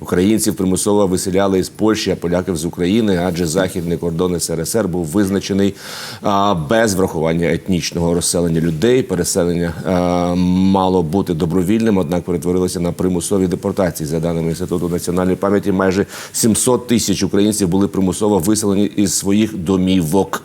Українців примусово виселяли із Польщі, а поляків з України, адже західний кордон СРСР був визначений а, без врахування етнічного розселення людей. Переселення а, мало бути добровільним, однак перетворилося на примусові депортації. За даними інституту національної пам'яті, майже 700 тисяч українців були примусово виселені із своїх домівок.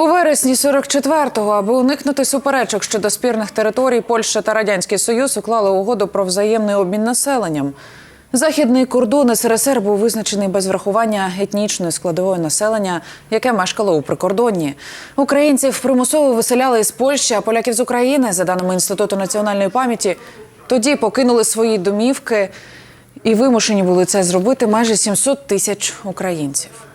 У вересні 44-го, аби уникнути суперечок щодо спірних територій, Польща та Радянський Союз уклали угоду про взаємний обмін населенням. Західний кордон СРСР був визначений без врахування етнічної складової населення, яке мешкало у прикордонні. Українців примусово виселяли із Польщі, а поляків з України, за даними інституту національної пам'яті, тоді покинули свої домівки і вимушені були це зробити майже 700 тисяч українців.